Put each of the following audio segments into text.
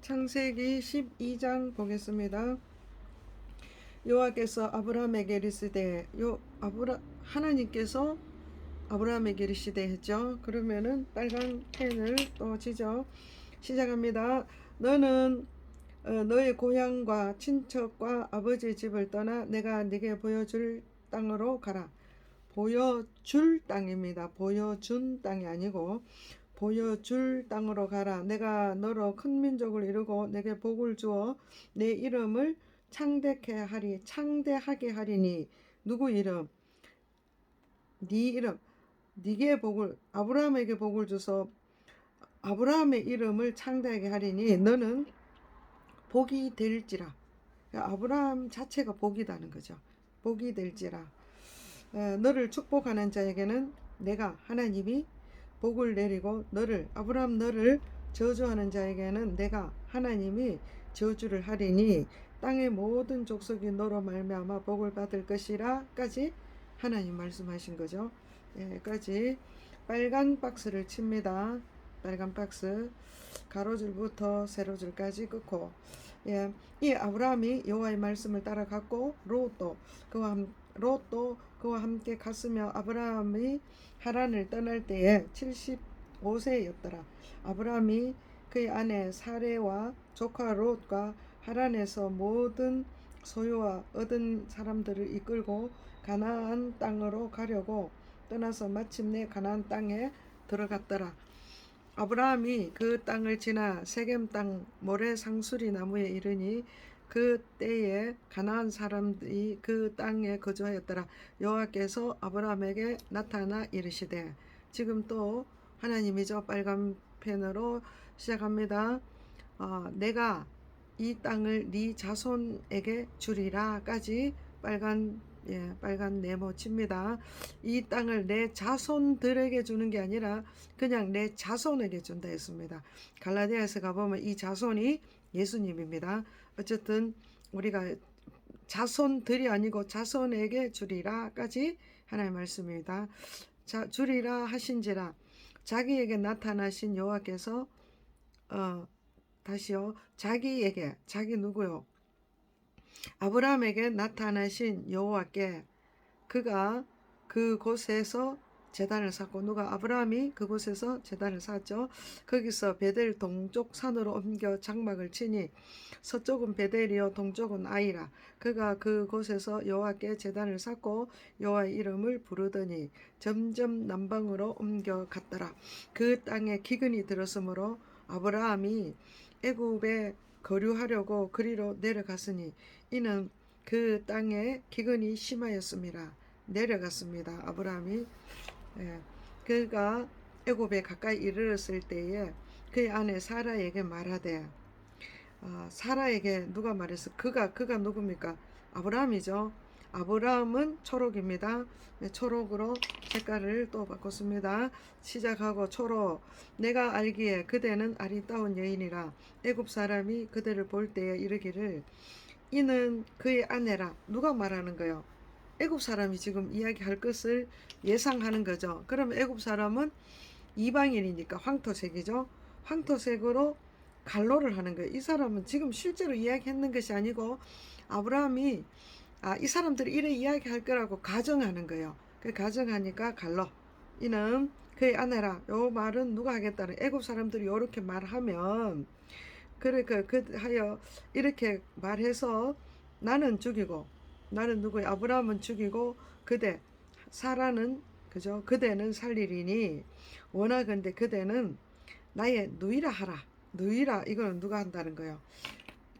창세기 12장 보겠습니다. 여호와께서 아브라함에게 이르시되 요 아브라 하나님께서 아브라함에게 이르시되 했죠. 그러면은 빨간 펜을 또 지죠. 시작합니다. 너는 어, 너의 고향과 친척과 아버지의 집을 떠나 내가 네게 보여줄 땅으로 가라. 보여줄 땅입니다. 보여준 땅이 아니고 보여줄 땅으로 가라. 내가 너로 큰 민족을 이루고 내게 복을 주어 내 이름을 창대케 하리. 창대하게 하리니 누구 이름? 네 이름. 네게 복을 아브라함에게 복을 주서 아브라함의 이름을 창대하게 하리니 너는 복이 될지라. 아브라함 자체가 복이다는 거죠. 복이 될지라. 어, 너를 축복하는 자에게는 내가 하나님이 복을 내리고 너를 아브라함 너를 저주하는 자에게는 내가 하나님이 저주를 하리니 땅의 모든 족속이 너로 말미암아 복을 받을 것이라까지 하나님 말씀하신 거죠. 여기까지 빨간 박스를 칩니다. 빨간 박스 가로줄부터 세로줄까지 끊고 예, 이 아브라함이 여호와의 말씀을 따라갔고 롯도 그와 함, 롯도 그와 함께 갔으며 아브라함이 하란을 떠날 때에 75세였더라. 아브라함이 그의 아내 사레와 조카 롯과 하란에서 모든 소유와 얻은 사람들을 이끌고 가나안 땅으로 가려고 떠나서 마침내 가나안 땅에 들어갔더라. 아브라함이 그 땅을 지나 세겜 땅 모래 상수리 나무에 이르니 그 때에 가나안 사람들이 그 땅에 거주하였더라. 여호와께서 아브라함에게 나타나 이르시되 지금 또 하나님이죠 빨간 펜으로 시작합니다. 어, 내가 이 땅을 네 자손에게 주리라까지 빨간 예, 빨간 네모 칩니다. 이 땅을 내 자손들에게 주는 게 아니라 그냥 내 자손에게 준다 했습니다. 갈라디아에서 가보면 이 자손이 예수님입니다. 어쨌든 우리가 자손들이 아니고 자손에게 주리라까지 하나의 말씀입니다. 자, 주리라 하신지라 자기에게 나타나신 여호와께서 어 다시요 자기에게 자기 누구요? 아브라함에게 나타나신 여호와께 그가 그곳에서 재단을 쌓고 누가 아브라함이 그곳에서 재단을 쌓았죠. 거기서 베델 동쪽 산으로 옮겨 장막을 치니 서쪽은 베델이요 동쪽은 아이라. 그가 그곳에서 여호와께 재단을 쌓고 여호와의 이름을 부르더니 점점 남방으로 옮겨 갔더라. 그 땅에 기근이 들었으므로 아브라함이 애굽에 거류하려고 그리로 내려갔으니 이는 그 땅에 기근이 심하였습니다. 내려갔습니다. 아브라함이 예, 그가 애굽에 가까이 이르렀을 때에 그의 아내 사라에게 말하되 아, 사라에게 누가 말했어? 그가 그가 누굽니까? 아브라함이죠. 아브라함은 초록입니다. 네, 초록으로 색깔을 또 바꿨습니다. 시작하고 초록. 내가 알기에 그대는 아리따운 여인이라 애굽 사람이 그대를 볼 때에 이르기를 이는 그의 아내라. 누가 말하는 거요? 애굽 사람이 지금 이야기할 것을 예상하는 거죠. 그럼 애굽 사람은 이방인이니까 황토색이죠. 황토색으로 갈로를 하는 거예요. 이 사람은 지금 실제로 이야기했는 것이 아니고 아브라함이 아, 이 사람들이 이래 이야기할 거라고 가정하는 거예요. 그 가정하니까 갈로. 이는 그의 아내라. 요 말은 누가 하겠다는 애굽 사람들이 이렇게 말하면 그래 그, 그 하여 이렇게 말해서 나는 죽이고 나는 누구의? 아브라함은 죽이고 그대 사라는 그죠? 그대는 살리리니. 원하건대 그대는 나의 누이라 하라. 누이라 이거는 누가 한다는 거예요?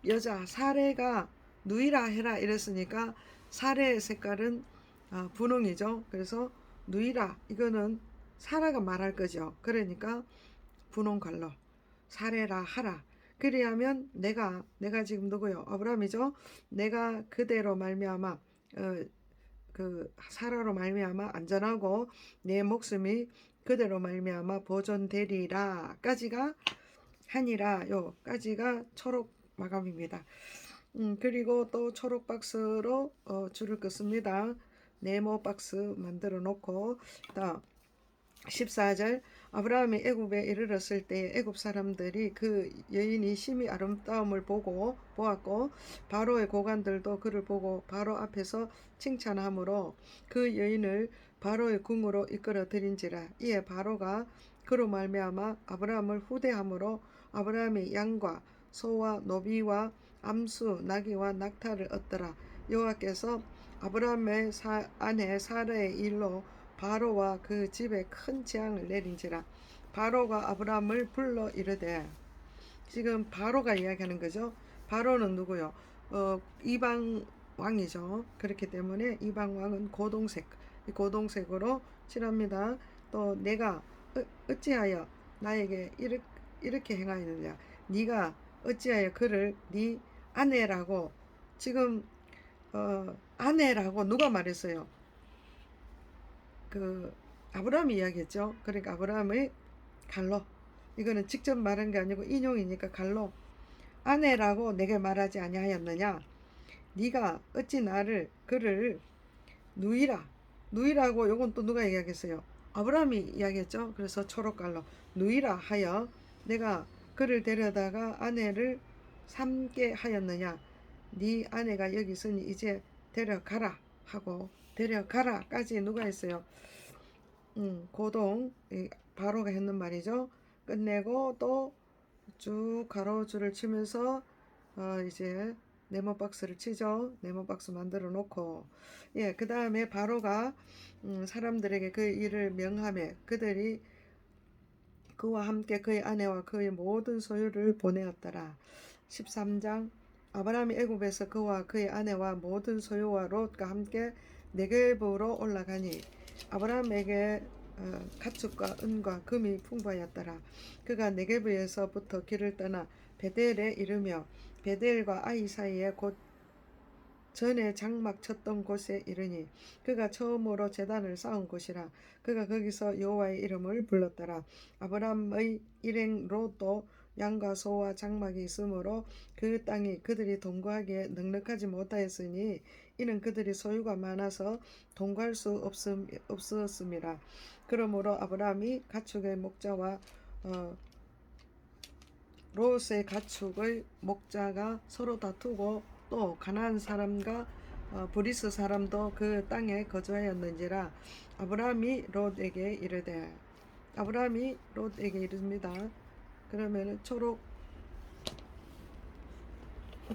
여자 사례가 누이라 해라 이랬으니까 사례의 색깔은 아, 분홍이죠. 그래서 누이라 이거는 사라가 말할 거죠. 그러니까 분홍 갈로 사례라 하라 그리하면 내가 내가 지금 누구요? 아브라함이죠. 내가 그대로 말미암아 어, 그 사라로 말미암아 안전하고 내 목숨이 그대로 말미암아 보존되리라까지가 하니라 요까지가 초록 마감입니다. 음, 그리고 또 초록 박스로 어, 줄을 긋습니다. 네모 박스 만들어 놓고 다 14절 아브라함이 애굽에 이르렀을 때 애굽 사람들이 그 여인이 심히 아름다움을 보고 보았고 바로의 고관들도 그를 보고 바로 앞에서 칭찬하므로 그 여인을 바로의 궁으로 이끌어 들인지라. 이에 바로가 그로 말미암아 아브라함을 후대함으로 아브라함이 양과 소와 노비와 암수 나귀와 낙타를 얻더라. 여호와께서 아브라함의 사, 아내 사라의 일로 바로와 그 집에 큰 재앙을 내린지라 바로가 아브라함을 불러 이르되 지금 바로가 이야기하는 거죠. 바로는 누구요? 어, 이방 왕이죠. 그렇기 때문에 이방 왕은 고동색, 이 고동색으로 칠합니다. 또 내가 어, 어찌하여 나에게 이렇게, 이렇게 행하였느냐? 네가 어찌하여 그를 네 아내라고 지금 어, 아내라고 누가 말했어요? 그 아브라함이 이야기했죠. 그러니까 아브라함의 갈로 이거는 직접 말한 게 아니고 인용이니까 갈로 아내라고 내게 말하지 아니하였느냐? 네가 어찌 나를 그를 누이라 누이라고 요건 또 누가 이야기했어요? 아브라함이 이야기했죠. 그래서 초록갈로 누이라 하여 내가 그를 데려다가 아내를 삼게 하였느냐? 네 아내가 여기 있으니 이제 데려가라 하고 데려가라까지 누가 했어요? 음, 고동 이 바로가 했는 말이죠. 끝내고 또 쭉 가로줄을 치면서 어, 이제 네모 박스를 치죠. 네모 박스 만들어 놓고 예, 그 다음에 바로가 음, 사람들에게 그 일을 명함에 그들이 그와 함께 그의 아내와 그의 모든 소유를 보내었더라. 13장 아브라함이 애굽에서 그와 그의 아내와 모든 소유와 롯과 함께 네겝으로 올라가니 아브라함에게 어, 가축과 은과 금이 풍부하였더라. 그가 네게브에서부터 길을 떠나 베델에 이르며 베델과 아이 사이에 곧 전에 장막 쳤던 곳에 이르니 그가 처음으로 제단을 쌓은 곳이라 그가 거기서 여호와의 이름을 불렀더라 아브람의 일행 롯도 양과 소와 장막이 있으므로 그 땅이 그들이 동거하기에 넉넉하지 못하였으니 이는 그들이 소유가 많아서 동거할 수 없음, 없었음이라 그러므로 아브라함이 가축의 목자와 어, 롯의 가축의 목자가 서로 다투고 또 가나안 사람과 어, 브리스 사람도 그 땅에 거주하였는지라 아브라함이 롯에게 이르되 아브라함이 롯에게 이릅니다. 그러면은 초록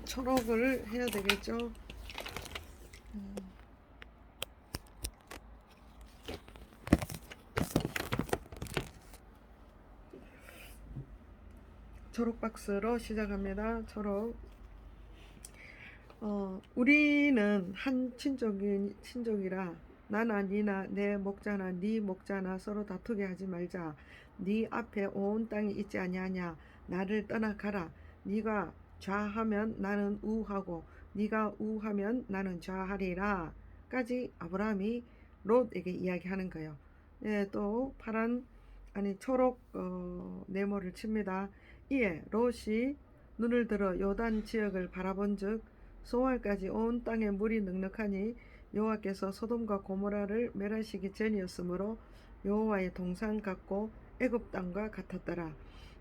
초록을 해야 되겠죠. 음. 초록 박스로 시작합니다. 초록. 어, 우리는 한 친족이 친족이라 나나 니나 내 목자나 네 목자나 서로 다투게 하지 말자. 네 앞에 온 땅이 있지 아니하냐. 나를 떠나 가라. 네가 좌하면 나는 우하고 네가 우하면 나는 좌하리라. 까지 아브라함이 롯에게 이야기하는 거예요. 예, 또 파란 아니 초록 어, 네모를 칩니다. 이에 롯이 눈을 들어 요단 지역을 바라본즉 소알까지 온 땅에 물이 넉넉하니 여호와께서 소돔과 고모라를 멸하시기 전이었으므로 여호와의 동산 같고 애굽 땅과 같았더라.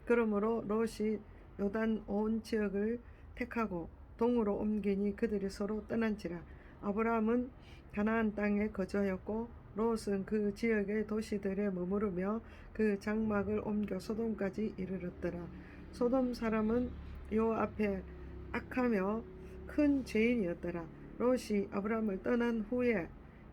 그러므로 롯이 요단 온 지역을 택하고 동으로 옮기니 그들이 서로 떠난지라. 아브라함은 가나안 땅에 거주하였고 롯은 그 지역의 도시들에 머무르며 그 장막을 옮겨 소돔까지 이르렀더라. 소돔 사람은 요 앞에 악하며 큰 죄인이었더라. 롯이 아브라함을 떠난 후에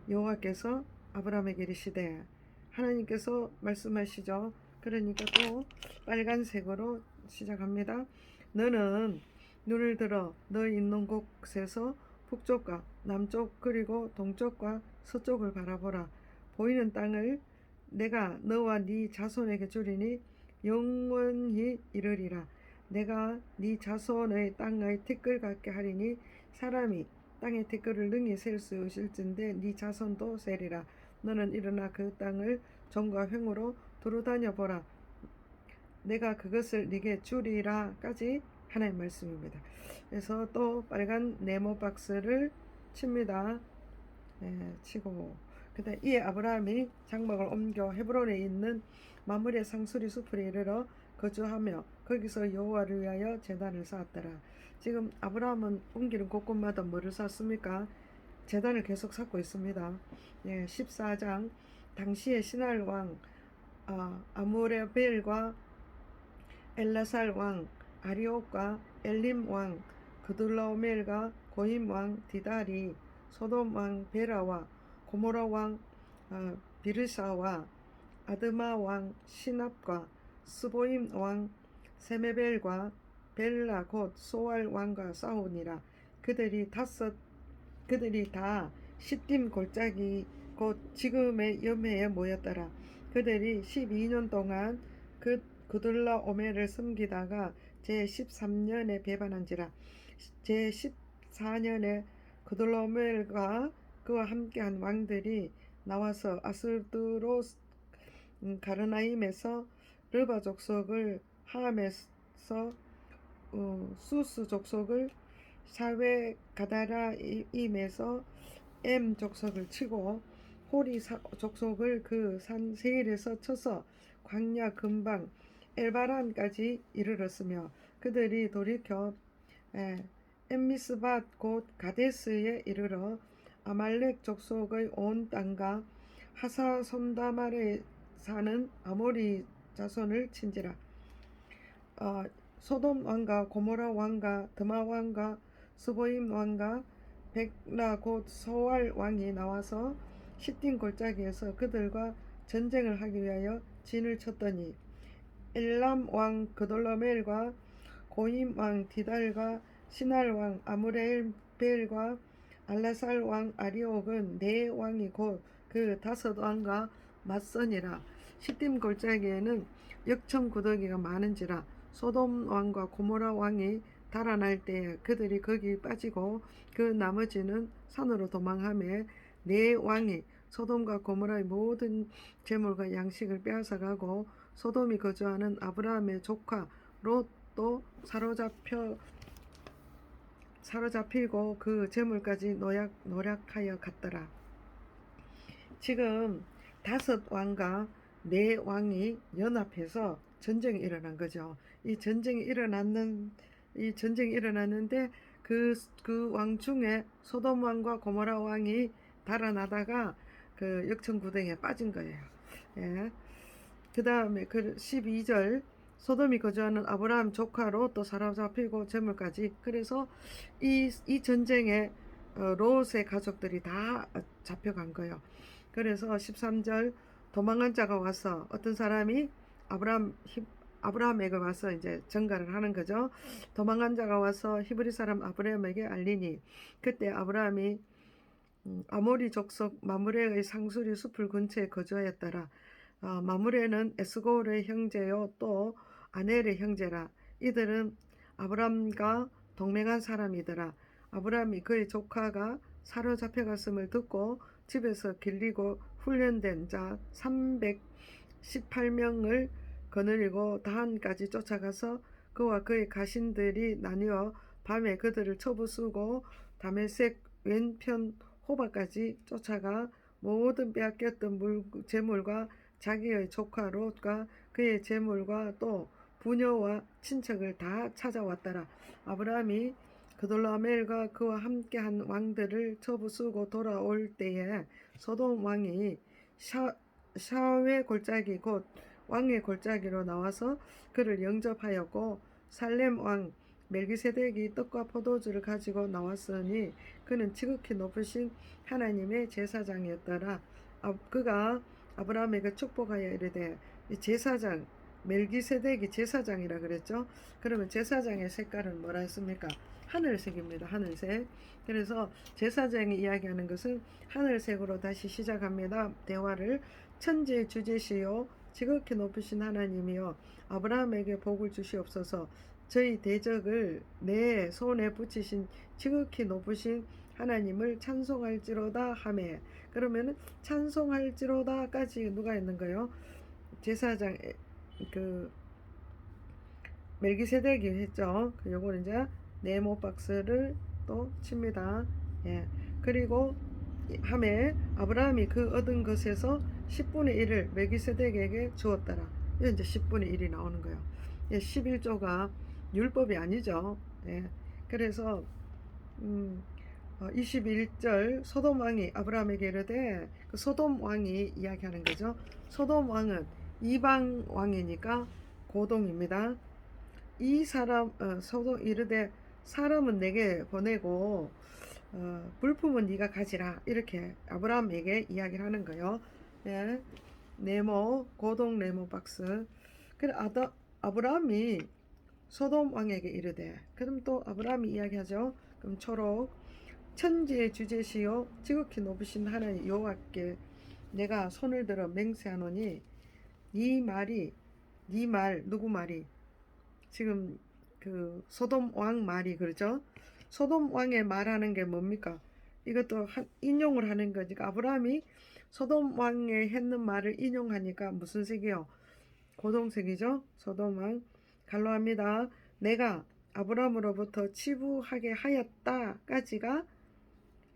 여호와께서 아브라함에게 이르시되 하나님께서 말씀하시죠. 그러니까 또 빨간색으로 시작합니다. 너는 눈을 들어 너 있는 곳에서 북쪽과 남쪽 그리고 동쪽과 서쪽을 바라보라. 보이는 땅을 내가 너와 네 자손에게 주리니 영원히 이르리라. 내가 네 자손의 땅의 티끌 같게 하리니 사람이 땅의 티끌을 능히 셀 수 있을진데 네 자손도 세리라. 너는 일어나 그 땅을 정과 횡으로 두루다녀 보라. 내가 그것을 네게 주리라까지 하나님 말씀입니다. 그래서 또 빨간 네모 박스를 칩니다. 네, 치고 그때 이에 아브라함이 장막을 옮겨 헤브론에 있는 마므레 상수리 숲에 이르러 거주하며 거기서 여호와를 위하여 제단을 쌓았더라. 지금 아브라함은 옮기는 곳곳마다 뭐를 쌓습니까? 제단을 계속 쌓고 있습니다. 예, 14장 당시의 신할 왕 아, 아무레벨과 엘라살 왕 아리옥과 엘림 왕 그둘라오멜과 고임 왕 디달이 소돔 왕 베라와 고모라 왕 어, 비르사와 아드마 왕 시납과 스보임 왕 세메벨과 벨라 곧 소알 왕과 싸우니라. 그들이 다섯 그들이 다 시딤 골짜기 곧 지금의 염해에 모였더라. 그들이 12년 동안 그 그들라 오멜을 섬기다가 제 13년에 배반한지라. 제 14년에 그들라 오멜과 그와 함께한 왕들이 나와서 아스드로스 음, 가르나임에서 르바 족속을 하암에서 어, 수스 족속을 사회 가다라 임에서 엠 족속을 치고 호리 사- 족속을 그 산 세일에서 쳐서 광야 근방 엘바란까지 이르렀으며 그들이 돌이켜 에, 엠미스밭 곧 가데스에 이르러 아말렉 족속의 온 땅과 하사 손다말에 사는 아모리 자손을 친지라. 어, 소돔 왕과 고모라 왕과 드마 왕과 스보임 왕과 백라 곧 소알 왕이 나와서 시딘 골짜기에서 그들과 전쟁을 하기 위하여 진을 쳤더니 엘람 왕 그돌라멜과 고임 왕 디달과 시날 왕 아무레벨과 알라살 왕 아리옥은 네 왕이 곧 그 다섯 왕과 맞서니라. 시딤 골짜기에는 역청 구더기가 많은지라 소돔 왕과 고모라 왕이 달아날 때에 그들이 거기 빠지고 그 나머지는 산으로 도망하며 네 왕이 소돔과 고모라의 모든 재물과 양식을 빼앗아가고 소돔이 거주하는 아브라함의 조카 롯도 사로잡혀 사로잡히고 그 재물까지 노약, 노략하여 갔더라. 지금 다섯 왕과 네 왕이 연합해서 전쟁이 일어난 거죠. 이 전쟁이 일어났는 이 전쟁이 일어났는데 그 그 왕 중에 소돔 왕과 고모라 왕이 달아나다가 그 역청구덩이에 빠진 거예요. 예. 그 다음에 그 12절 소돔이 거주하는 아브라함 조카로 또 사로잡히고 재물까지 그래서 이, 이 전쟁에 어, 롯의 가족들이 다 잡혀간 거예요. 그래서 13절 도망간 자가 와서 어떤 사람이 아브라함 히- 아브라함에게 와서 이제 전가를 하는 거죠. 도망간 자가 와서 히브리 사람 아브라함에게 알리니 그때 아브라함이 음, 아모리 족속 마므레의 상수리 숲을 근처에 거주하였더라. 어, 마므레는 에스골의 형제요 또 아넬의 형제라. 이들은 아브람과 동맹한 사람이더라. 아브람이 그의 조카가 사로잡혀갔음을 듣고 집에서 길리고 훈련된 자 318명을 거느리고 다한까지 쫓아가서 그와 그의 가신들이 나뉘어 밤에 그들을 쳐부수고 다메섹 왼편 호바까지 쫓아가 모든 빼앗겼던 물, 재물과 자기의 조카 롯과 그의 재물과 또 부녀와 친척을 다 찾아왔더라. 아브라함이 그돌라멜과 그와 함께한 왕들을 쳐부수고 돌아올 때에 소돔 왕이 샤, 샤웨 골짜기 곧 왕의 골짜기로 나와서 그를 영접하였고 살렘 왕 멜기세덱이 떡과 포도주를 가지고 나왔으니 그는 지극히 높으신 하나님의 제사장이었더라. 아, 그가 아브라함에게 축복하여 이르되 이 제사장 멜기세덱이 제사장이라 그랬죠. 그러면 제사장의 색깔은 뭐라 했습니까? 하늘색입니다. 하늘색. 그래서 제사장이 이야기하는 것은 하늘색으로 다시 시작합니다. 대화를 천지의 주제시요 지극히 높으신 하나님이여 아브라함에게 복을 주시옵소서. 저희 대적을 내 손에 붙이신 지극히 높으신 하나님을 찬송할지로다 하매 그러면은 찬송할지로다까지 누가 있는 거요? 제사장 에, 그 멜기세덱이 했죠. 그 요거는 이제 네모 박스를 또 칩니다. 예. 그리고 함에 아브라함이 그 얻은 것에서 10분의 1을 멜기세덱에게 주었더라. 이제 10분의 1이 나오는 거예요. 예, 11조가 율법이 아니죠. 예, 그래서 음, 어, 21절 소돔 왕이 아브라함에게 이르되 그 소돔 왕이 이야기하는 거죠. 소돔 왕은 이방 왕이니까 고동입니다. 이 사람 어, 소돔 이르되 사람은 내게 보내고 어, 물품은 네가 가지라 이렇게 아브라함에게 이야기를 하는 거예요. 예. 네모 고동 네모 박스. 그래 아다 아브라함이 소돔 왕에게 이르되 그럼 또 아브라함이 이야기하죠. 그럼 초록 천지의 주제시요 지극히 높으신 하나님 여호와께 내가 손을 들어 맹세하노니 이 말이 네말 누구 말이 지금 그 소돔 왕 말이 그러죠. 소돔 왕의 말하는 게 뭡니까? 이것도 한, 인용을 하는 거니까 아브라함이 소돔 왕의 했는 말을 인용하니까 무슨 색이요? 고동색이죠. 소돔 왕 갈로합니다. 내가 아브라함으로부터 치부하게 하였다까지가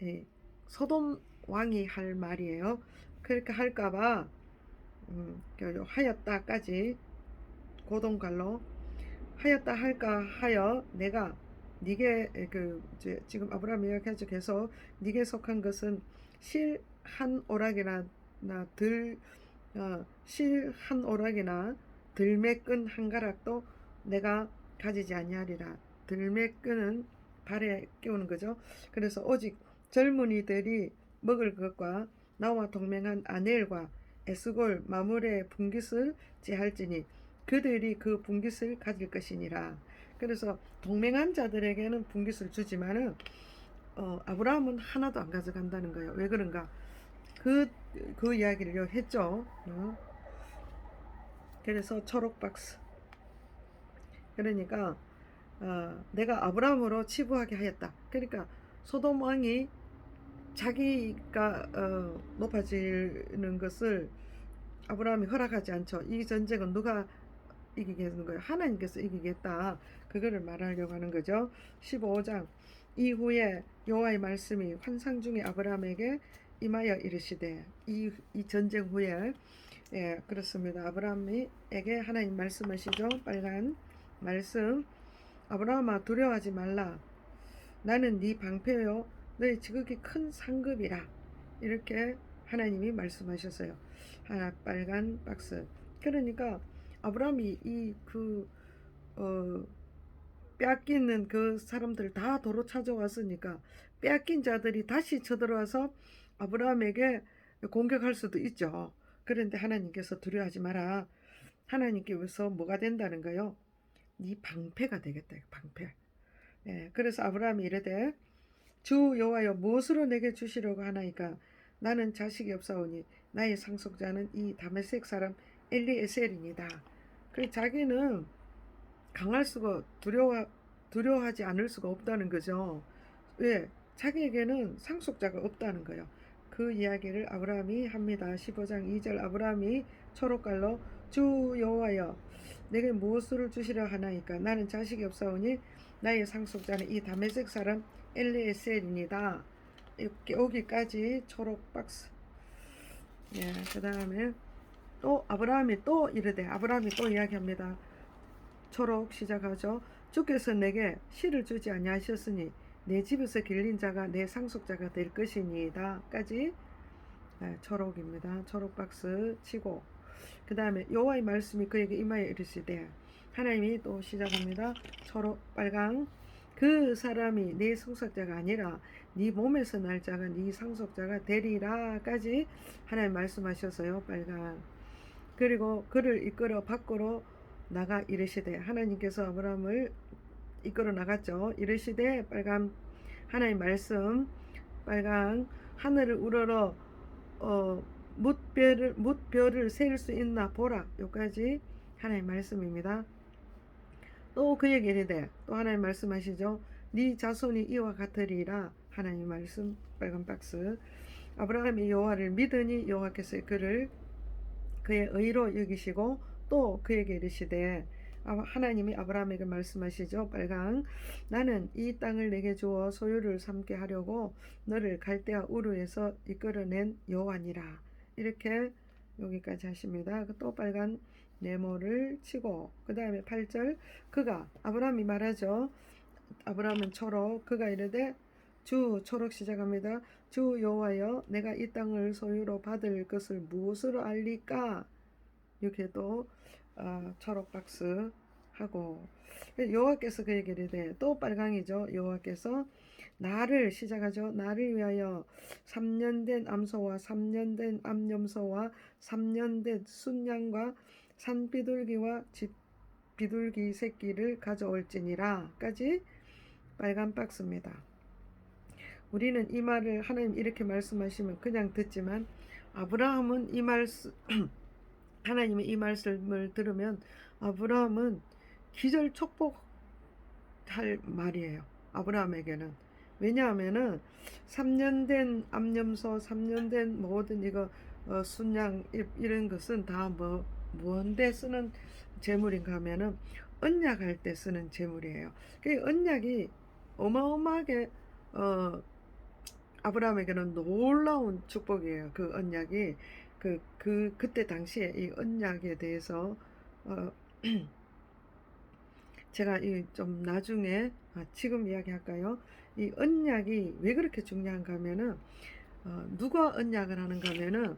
예, 소돔 왕이 할 말이에요. 그렇게 할까봐 음, 그 하였다까지 고동갈로 하였다 할까 하여 내가 네게 그 지금 아브라함 이야기하죠. 계속 네게 속한 것은 실 한 오락이나 들 어, 실한 오락이나 들매 끈 한 가락도 내가 가지지 아니하리라. 들매 끈은 발에 끼우는 거죠. 그래서 오직 젊은이들이 먹을 것과 나와 동맹한 아넬과 에스골 마물의 분깃을 제할지니 그들이 그 분깃을 가질 것이니라. 그래서 동맹한 자들에게는 분깃을 주지만은 어, 아브라함은 하나도 안 가져간다는 거예요. 왜 그런가? 그, 그 이야기를 했죠. 어? 그래서 초록 박스. 그러니까 어, 내가 아브라함으로 치부하게 하였다. 그러니까 소돔 왕이 자기가 어, 높아지는 것을 아브라함이 허락하지 않죠. 이 전쟁은 누가 이기겠는 거예요? 하나님께서 이기겠다. 그거를 말하려고 하는 거죠. 15장 이후에 여호와의 말씀이 환상 중에 아브라함에게 임하여 이르시되 이, 이 전쟁 후에 예 그렇습니다. 아브라함에게 하나님 말씀하시죠. 빨간 말씀 아브라함아 두려워하지 말라. 나는 네 방패요 너의 지극히 큰 상급이라 이렇게 하나님이 말씀하셨어요. 하나 빨간 박스. 그러니까 아브라함이 이 그 어, 빼앗기는 그 사람들 다 도로 찾아왔으니까 빼앗긴 자들이 다시 쳐들어와서 아브라함에게 공격할 수도 있죠. 그런데 하나님께서 두려워하지 마라. 하나님께서 뭐가 된다는가요? 네 방패가 되겠다. 방패. 예, 그래서 아브라함이 이르되 주 여호와여 무엇으로 내게 주시려고 하나이까 나는 자식이 없사오니 나의 상속자는 이 다메섹 사람 엘리에셀이니다. 그 자기는 강할 수가 두려워 두려워하지 않을 수가 없다는 거죠. 왜? 자기에게는 상속자가 없다는 거예요. 그 이야기를 아브라함이 합니다. 15장 2절 아브라함이 초록깔로 주 여호와여 내게 무엇을 주시려 하나이까 나는 자식이 없사오니 나의 상속자는 이 다메섹 사람 엘리에셀입니다. 여기까지 초록 박스. 예, 그 다음에 또 아브라함이 또 이르되 아브라함이 또 이야기합니다. 초록 시작하죠. 주께서 내게 실을 주지 아니하셨으니 내 집에서 길린 자가 내 상속자가 될 것이니다까지 네, 초록입니다. 초록 박스 치고 그 다음에 여호와의 말씀이 그에게 임하여 이르시되 하나님이 또 시작합니다. 초록 빨강 그 사람이 내 상속자가 아니라 네 몸에서 날 자가 네 상속자가 되리라까지 하나님 말씀하셔서요. 빨강 그리고 그를 이끌어 밖으로 나가 이르시되 하나님께서 아브라함을 이끌어 나갔죠. 이르시되 빨간 하나님 말씀 빨간 하늘을 우러러 어 뭇별을 뭇별을 셀수 있나 보라. 여기까지 하나님 말씀입니다. 또 그에게 이르되 또 하나님 말씀하시죠. 네 자손이 이와 같으리라 하나님 말씀 빨간 박스 아브라함이 여호와를 믿으니 여호와께서 그를 그의 의로 여기시고 또 그에게 이르시되 아, 하나님이 아브라함에게 말씀하시죠. 빨강 나는 이 땅을 내게 주어 소유를 삼게 하려고 너를 갈대아 우르에서 이끌어낸 여호와니라. 이렇게 여기까지 하십니다. 그또 빨간 네모를 치고 그 다음에 8절 그가 아브라함이 말하죠. 아브라함은 초록 그가 이르되 주 초록 시작합니다. 주 여호와여 내가 이 땅을 소유로 받을 것을 무엇으로 알리까? 이렇게 또 어, 초록 박스 하고 여호와께서 그에게 이르되 또 빨강이죠. 여호와께서 나를 시작하죠. 나를 위하여 3년 된 암소와 3년 된 암염소와 3년 된 순양과 산비둘기와 집 비둘기 새끼를 가져올지니라까지 빨간 박스입니다. 우리는 이 말을 하나님 이렇게 말씀하시면 그냥 듣지만 아브라함은 이 말씀 하나님의 이 말씀을 들으면 아브라함은 기절 축복할 말이에요. 아브라함에게는 왜냐하면은 3년 된 암염소, 3년 된 모든 이거 어, 순양 이- 이런 것은 다뭐 뭔데 쓰는 재물인가 하면은 언약할 때 쓰는 재물이에요. 그 언약이 어마어마하게 어 아브라함에게는 놀라운 축복이에요. 그 언약이 그, 그, 그때 당시에 이 언약에 대해서, 어, 제가 이 좀 나중에, 아, 지금 이야기 할까요? 이 언약이 왜 그렇게 중요한가 하면은, 어, 누가 언약을 하는가 하면은,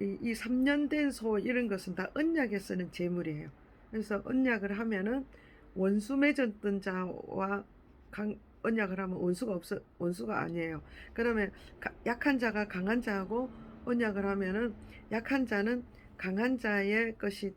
이, 이 3년 된 소 이런 것은 다 언약에 쓰는 재물이에요. 그래서 언약을 하면은 원수 맺었던 자와 강, 언약을 하면 원수가 없어, 원수가 아니에요. 그러면 가- 약한 자가 강한 자하고 언약을 하면은 약한 자는 강한 자의 것이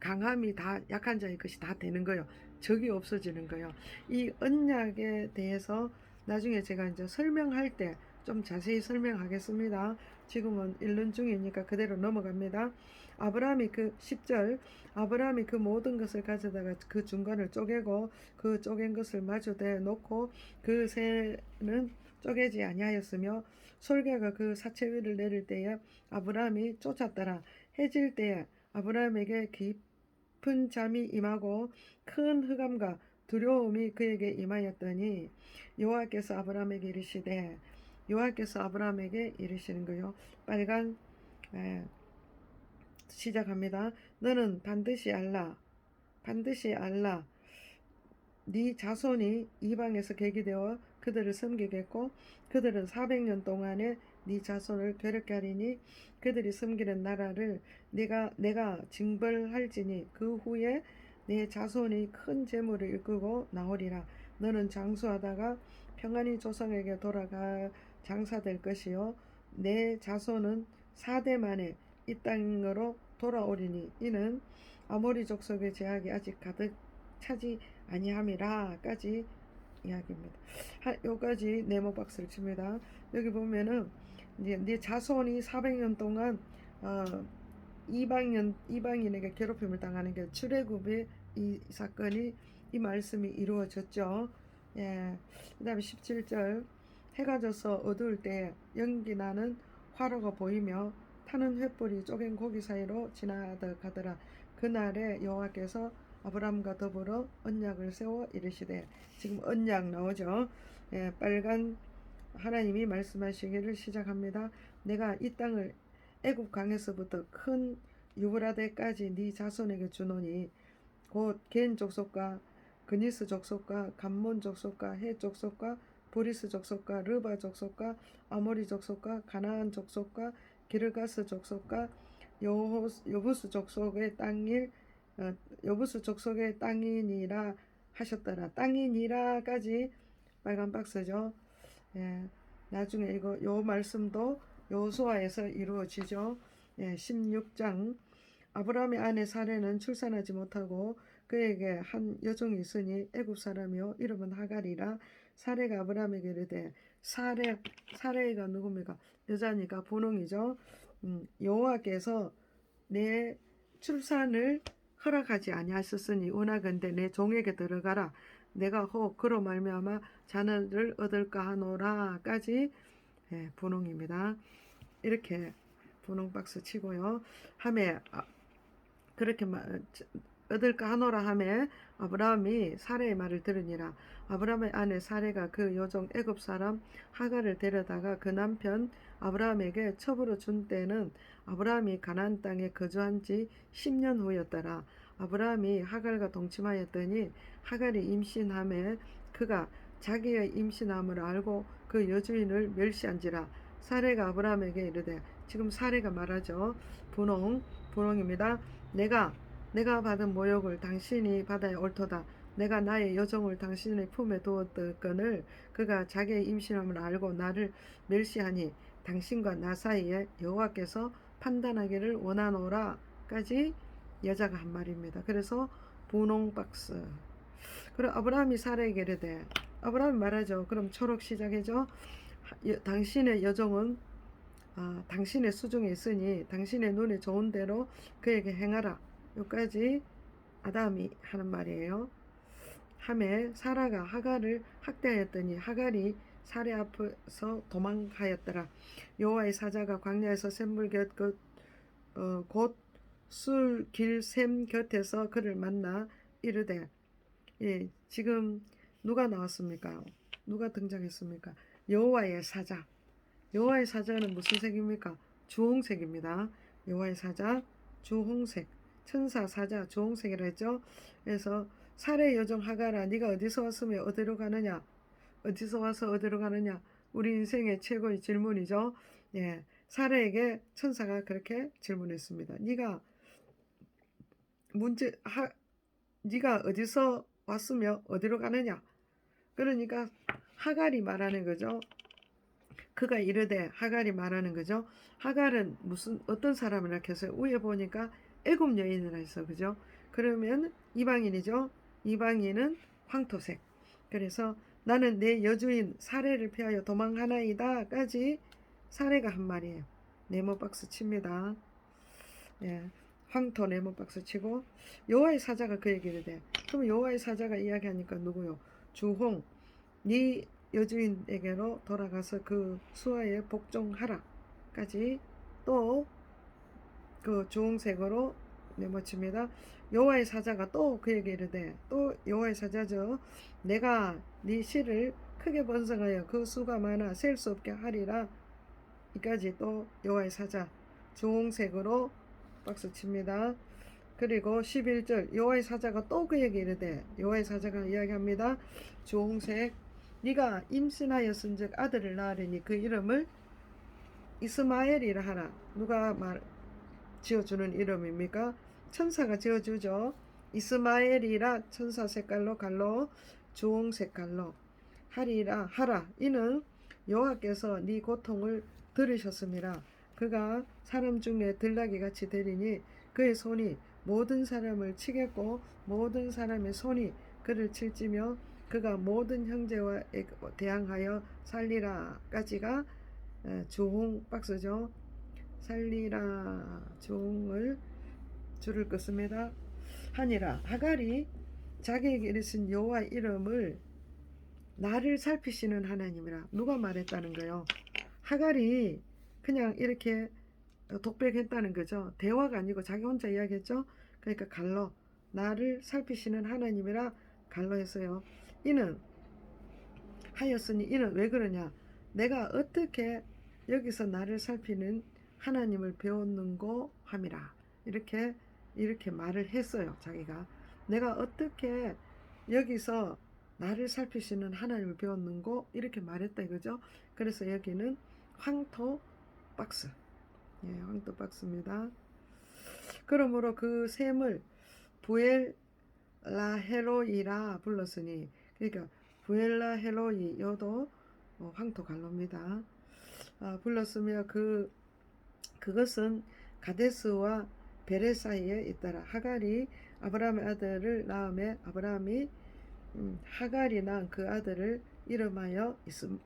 강함이 다 약한 자의 것이 다 되는 거예요. 적이 없어지는 거예요. 이 언약에 대해서 나중에 제가 이제 설명할 때 좀 자세히 설명하겠습니다. 지금은 일론 중이니까 그대로 넘어갑니다. 아브라함이 그 10절 아브라함이 그 모든 것을 가져다가 그 중간을 쪼개고 그 쪼갠 것을 마주대 놓고 그 새는 쪼개지 아니하였으며 솔개가 그 사체 위를 내릴 때에 아브라함이 쫓았더라. 해질 때에 아브라함에게 깊은 잠이 임하고 큰 흑암과 두려움이 그에게 임하였더니 여호와께서 아브라함에게 이르시되 여호와께서 아브라함에게 이르시는 거요. 빨간 에, 시작합니다. 너는 반드시 알라. 반드시 알라. 네 자손이 이방에서 계기되어 그들을 섬기겠고 그들은 400년 동안에 네 자손을 괴롭게 하리니 그들이 섬기는 나라를 내가 내가 징벌할지니 그 후에 내 자손이 큰 재물을 일구고 나오리라. 너는 장수하다가 평안히 조상에게 돌아가 장사될 것이요. 내 자손은 4대 만에 이 땅으로 돌아오리니 이는 아모리 족속의 제약이 아직 가득 차지 아니함이라까지 이야기입니다. 한 요까지 네모 박스를 칩니다. 여기 보면은 이제 네 자손이 400년 동안 어 이방인 이방인에게 괴롭힘을 당하는 게 출애굽의 이 사건이 이 말씀이 이루어졌죠. 예. 그다음에 17절 해가 져서 어두울 때 연기 나는 화로가 보이며 타는 횃불이 쪼갠 고기 사이로 지나다 가더라. 그날에 여호와께서 아브라함과 더불어 언약을 세워 이르시되 지금 언약 나오죠. 예, 빨간 하나님이 말씀하시기를 시작합니다. 내가 이 땅을 애굽 강에서부터 큰 유브라데까지 네 자손에게 주노니 곧 겐 족속과 그니스 족속과 감몬 족속과 해 족속과 보리스 족속과 르바 족속과 아모리 족속과 가나안 족속과 기르가스 족속과 여호 여부스 족속의 땅일 어, 여부스 족속의 땅이니라 하셨더라. 땅이니라까지 빨간 박스죠. 예, 나중에 이거 요 말씀도 요수아에서 이루어지죠. 예, 16장 아브라함의 아내 사레는 출산하지 못하고 그에게 한 여종이 있으니 애굽 사람이요 이름은 하갈이라 사레가 아브라함에게 이르되 사레 사레가 누굽니까 여자니까 본홍이죠. 음, 여호와께서 내 출산을 허락하지 아니하셨으니 원하건대 내 종에게 들어가라 내가 혹 그로 말미암아 자녀를 얻을까 하노라까지 예, 분홍입니다. 이렇게 분홍 박스 치고요. 함에 아, 그렇게 마, 얻을까 하노라 하매 아브라함이 사레의 말을 들으니라 아브라함의 아내 사레가 그 여종 애굽 사람 하갈을 데려다가 그 남편 아브라함에게 첩으로 준 때는 아브라함이 가나안 땅에 거주한 지 10년 후였더라. 아브라함이 하갈과 동침하였더니 하갈이 임신함에 그가 자기의 임신함을 알고 그 여주인을 멸시한지라 사레가 아브라함에게 이르되 지금 사레가 말하죠. 분홍 분홍입니다. 내가 내가 받은 모욕을 당신이 받아야 옳도다. 내가 나의 여종을 당신의 품에 두었건을 그가 자기의 임신함을 알고 나를 멸시하니 당신과 나 사이에 여호와께서 판단하기를 원하노라까지 여자가 한 말입니다. 그래서 분홍 박스. 그럼 아브라함이 사라에게 이르되 아브라함이 말하죠. 그럼 초록 시작해죠. 여- 당신의 여종은 아, 당신의 수중에 있으니 당신의 눈에 좋은 대로 그에게 행하라. 여기까지 아담이 하는 말이에요. 함에 사라가 하갈을 학대하였더니 하갈이 사례 앞에서 도망하였더라. 여호와의 사자가 광야에서 샘물 곁, 어, 곧 술길 샘 곁에서 그를 만나 이르되 예, 지금 누가 나왔습니까? 누가 등장했습니까? 여호와의 사자. 여호와의 사자는 무슨 색입니까? 주홍색입니다. 여호와의 사자 주홍색. 천사 사자 주홍색이라 했죠. 그래서 사례 여종 하가라 네가 어디서 왔으며 어디로 가느냐? 어디서 와서 어디로 가느냐? 우리 인생의 최고의 질문이죠. 예. 사례에게 천사가 그렇게 질문했습니다. 네가 문제 하 네가 어디서 왔으며 어디로 가느냐? 그러니까 하갈이 말하는 거죠. 그가 이르되 하갈이 말하는 거죠. 하갈은 무슨 어떤 사람이라 해서 위에 보니까 애굽 여인이라 해서 그죠. 그러면 이방인이죠. 이방인은 황토색. 그래서 나는 내 여주인 사례를 피하여 도망하나이다까지 사례가 한 말이에요. 네모 박스 칩니다. 예. 황토 네모 박스 치고 여호와의 사자가 그 얘기를 돼. 그럼 여호와의 사자가 이야기하니까 누구요? 주홍 네 여주인에게로 돌아가서 그 수하에 복종하라까지 또 그 주홍색으로 네모칩니다. 여호와의 사자가 또 그에게 이르되 또 여호와의 사자죠. 내가 네 씨를 크게 번성하여 그 수가 많아 셀 수 없게 하리라. 이까지 또 여호와의 사자 주홍색으로 박수 칩니다. 그리고 11절 여호와의 사자가 또 그에게 이르되 여호와의 사자가 이야기합니다. 주홍색 네가 임신하였은즉 아들을 낳으리니 그 이름을 이스마엘이라 하라. 누가 말 지어주는 이름입니까? 천사가 지어주죠. 이스마엘이라 천사 색깔로 갈로 주홍 색깔로 하리라 하라. 이는 여호와께서 네 고통을 들으셨습니다. 그가 사람 중에 들나귀 같이 되리니 그의 손이 모든 사람을 치겠고 모든 사람의 손이 그를 칠지며 그가 모든 형제와 대항하여 살리라까지가 에, 주홍 박스죠. 살리라 주홍을 줄을 긋습니다. 하니라 하갈이 자기에게 이르신 여호와 이름을 나를 살피시는 하나님이라 누가 말했다는 거요. 하갈이 그냥 이렇게 독백했다는 거죠. 대화가 아니고 자기 혼자 이야기했죠. 그러니까 갈로 나를 살피시는 하나님이라 갈로 했어요. 이는 하였으니 이는 왜 그러냐? 내가 어떻게 여기서 나를 살피는 하나님을 배웠는고 함이라. 이렇게 이렇게 말을 했어요. 자기가 내가 어떻게 여기서 나를 살피시는 하나님을 배웠는고 이렇게 말했다 이거죠. 그래서 여기는 황토 박스. 예, 황토 박스입니다. 그러므로 그 샘을 부엘 라헤로이라 불렀으니 그러니까 부엘라 헤로이 여도 어, 황토 갈로입니다. 아, 불렀으며 그 그것은 가데스와 베레 사이에 있더라. 하갈이 아브라함의 아들을 낳음에 아브라함이 음, 하갈이 낳은 그 아들을 이름하여 이스,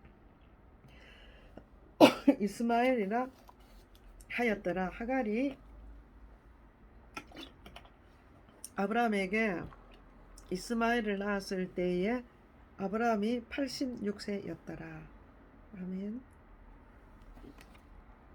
이스마엘이라 하였더라. 하갈이 아브라함에게 이스마엘을 낳았을 때에 아브라함이 86세였더라. 아멘.